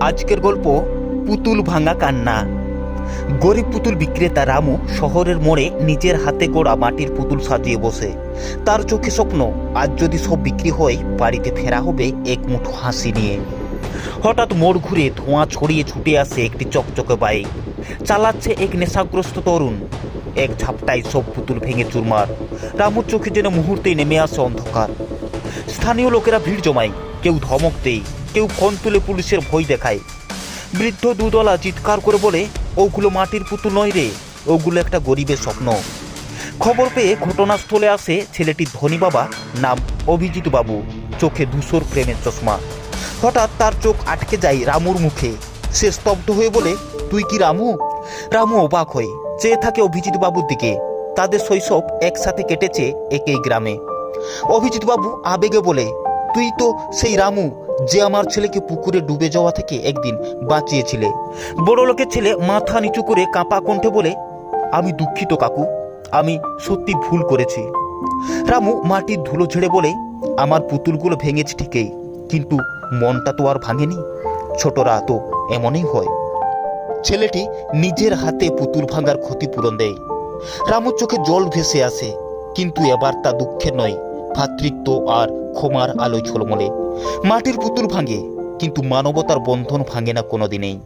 আজকের গল্প, পুতুল ভাঙা কান্না। গরিব পুতুল বিক্রেতা রামু শহরের মোড়ে নিজের হাতে গড়া মাটির পুতুল সাজিয়ে বসে। তার চোখে স্বপ্ন, আজ যদি সব বিক্রি হয়, বাড়িতে ফেরা হবে এক মুঠো হাসি নিয়ে। হঠাৎ মোড় ঘুরে ধোঁয়া ছড়িয়ে ছুটে আসে একটি চকচকে বাইক। চালাচ্ছে এক নেশাগ্রস্ত তরুণ। এক ঝাপটায় সব পুতুল ভেঙে চুরমার। রামুর চোখে যেন মুহূর্তেই নেমে আসে অন্ধকার। স্থানীয় লোকেরা ভিড় জমায়। কেউ ধমক দেয়, কেউ ফোন তুলে পুলিশের ভয় দেখায়। বৃদ্ধ দুদলা চিৎকার করে বলে, ওগুলো মাটির পুতুল নয় রে, ওগুলো একটা গরিবের স্বপ্ন। খবর পেয়ে ঘটনাস্থলে আসে ছেলেটির ধনী বাবা, নাম অভিজিৎ বাবু। চোখে ধূসর প্রেমের চশমা। হঠাৎ তার চোখ আটকে যায় রামুর মুখে। সে স্তব্ধ হয়ে বলে, তুই কি রামু? রামু অবাক হয়ে, চেয়ে থাকে অভিজিৎ বাবুর দিকে। তাদের শৈশব একসাথে কেটেছে একই গ্রামে। অভিজিৎ বাবু আবেগে বলে তুই তো সেই রামু যে আমার ছেলেকে পুকুরে ডুবে যাওয়া থেকে একদিন বাঁচিয়েছিলে। বড় লোকের ছেলে মাথা নিচু করে কাঁপা কণ্ঠে বলে, আমি দুঃখিত কাকু, আমি সত্যি ভুল করেছি। রামু মাটির ধুলো ঝেড়ে বলে, আমার পুতুলগুলো ভেঙেছে ঠিকই, কিন্তু মনটা তো আর ভাঙেনি। ছোটরা তো এমনই হয়। ছেলেটি নিজের হাতে পুতুল ভাঙার ক্ষতিপূরণ দেয়। রামুর চোখে জল ভেসে আসে, কিন্তু এবার তা দুঃখের নয়। ভ্রাতৃত্ব আর ক্ষমার আলোয় ঝলমলে। মাটির পুতুল ভাঙে কিন্তু মানবতার বন্ধন ভাঙে না কোনোদিনেই।